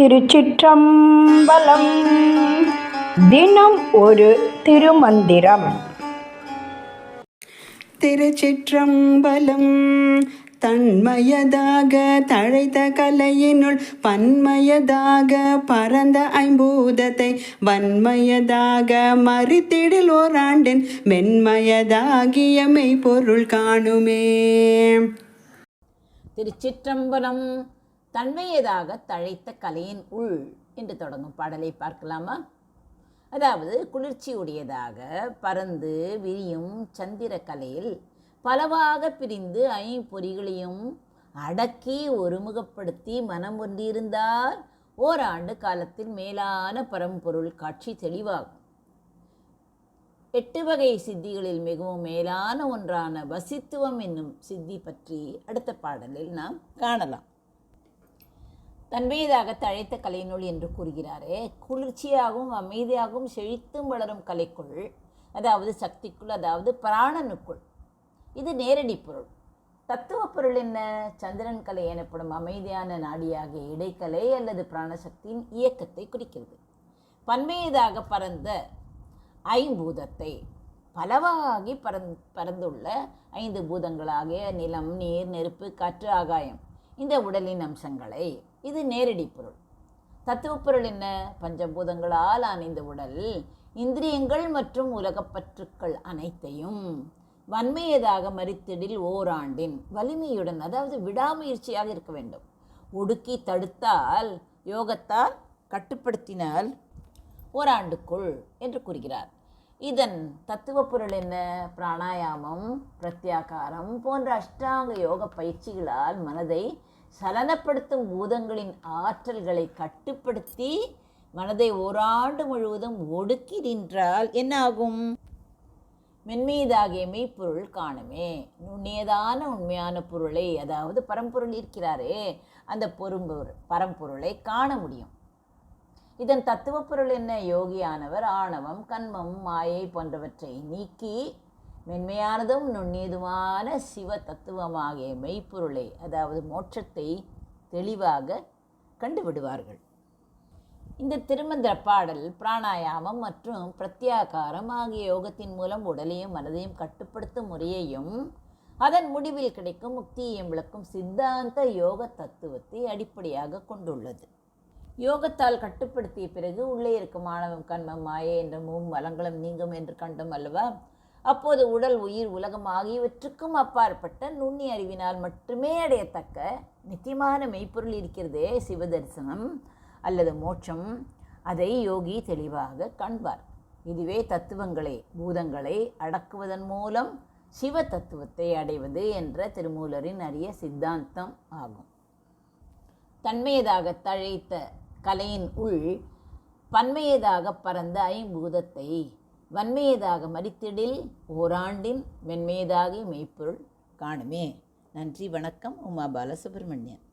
திருச்சிற்றம்பலம். தினம் ஒரு திருமந்திரம். திருச்சிற்றம்பலம் தன்மயதாக தழைத்த கலையினுள் பன்மயதாக பரந்த ஐம்பூதத்தை வன்மயதாக மறித்திடில் ஓராண்டின் மென்மயதாகிய மெய்ப்பொருள் காணுமே. திருச்சிற்றம்பலம் தன்மையதாக தழைத்த கலையின் உள் என்று தொடங்கும் பாடலை பார்க்கலாமா? அதாவது குளிர்ச்சியுடையதாக பறந்து விரியும் சந்திர கலையில் பலவாக பிரிந்து ஐம்பொறிகளையும் அடக்கி ஒருமுகப்படுத்தி மனம் ஒன்றிருந்தால் ஓராண்டு காலத்தில் மேலான பரம்பொருள் காட்சி தெளிவாகும். எட்டு வகை சித்திகளில் மிகவும் மேலான ஒன்றான வசித்துவம் என்னும் சித்தி பற்றி அடுத்த பாடலில் நாம் காணலாம். தன்மையதாக தழைத்த கலைநூல் என்று கூறுகிறாரே. குளிர்ச்சியாகவும் அமைதியாகவும் செழித்தும் வளரும் கலைக்குள் அதாவது சக்திக்குள் அதாவது பிராணனுக்குள். இது நேரடி பொருள். தத்துவ பொருள் என்ன? சந்திரன் கலை எனப்படும் அமைதியான நாடியாகிய இடைக்கலை அல்லது பிராணசக்தியின் இயக்கத்தை குறிக்கிறது. பன்மையதாக பரந்த ஐம்பூதத்தை பலவாகி பரந் பரந்துள்ள ஐந்து பூதங்களாகிய நிலம் நீர் நெருப்பு காற்று ஆகாயம் இந்த உடலின் அம்சங்களை இது நேரடி பொருள். தத்துவ பொருள் என்ன? பஞ்சபூதங்களால் அணிந்த உடல் இந்திரியங்கள் மற்றும் உலகப்பற்றுக்கள் அனைத்தையும் வன்மையதாக மறித்திடில் ஓராண்டின் வலிமையுடன் அதாவது விடாமுயற்சியாக இருக்க வேண்டும். ஒடுக்கி தடுத்தால் யோகத்தால் கட்டுப்படுத்தினால் ஓராண்டுக்குள் என்று கூறுகிறார். இதன் தத்துவ பொருள் என்ன? பிராணாயாமம் பிரத்யாகாரம் போன்ற அஷ்டாங்க யோக பயிற்சிகளால் மனதை சலனப்படுத்தும் பூதங்களின் ஆற்றல்களை கட்டுப்படுத்தி மனதை ஓராண்டு முழுவதும் ஒடுக்கி நின்றால் என்னாகும்? மென்மீதாகிய மெய்ப்பொருள் காணுமே. நுண்ணியதான உண்மையான பொருளை அதாவது பரம்பொருள் இருக்கிறாரே அந்த பொரும்பொரு பரம்பொருளை காண முடியும். இதன் தத்துவ பொருள் என்ன? யோகியானவர் ஆணவம் கண்மம் மாயை போன்றவற்றை நீக்கி மென்மையானதும் நுண்ணியதுமான சிவ தத்துவமாகிய மெய்ப்பொருளை அதாவது மோட்சத்தை தெளிவாக கண்டுவிடுவார்கள். இந்த திருமந்திர பாடல் பிராணாயாமம் மற்றும் பிரத்யாகாரம் ஆகிய யோகத்தின் மூலம் உடலையும் மனதையும் கட்டுப்படுத்தும் முறையையும் அதன் முடிவில் கிடைக்கும் முக்தியையும் விளக்கும் சித்தாந்த யோக தத்துவத்தை அடிப்படையாக கொண்டுள்ளது. யோகத்தால் கட்டுப்படுத்திய பிறகு உள்ளே இருக்கும் மாணவம் கண்மம் மாயை என்ற மூம் வளங்களும் நீங்கும் என்று கண்டோம் அல்லவா? அப்போது உடல் உயிர் உலகம் ஆகியவற்றுக்கும் அப்பாற்பட்ட நுண்ணி அறிவினால் மட்டுமே அடையத்தக்க நித்தியமான மெய்ப்பொருள் இருக்கிறதே சிவதரிசனம் அல்லது மோட்சம். அதை யோகி தெளிவாக காண்பார். இதுவே தத்துவங்களை பூதங்களை அடக்குவதன் மூலம் சிவ தத்துவத்தை அடைவது என்ற திருமூலரின் அரிய சித்தாந்தம் ஆகும். தன்மையதாக தழைத்த கலையின் உள் பன்மையதாக பறந்த ஐம்பூதத்தை வன்மையதாக மறித்திடில் ஓராண்டின் மென்மையதாகிய மெய்ப்பொருள் காணுமே. நன்றி வணக்கம். உமா பாலசுப்ரமணியன்.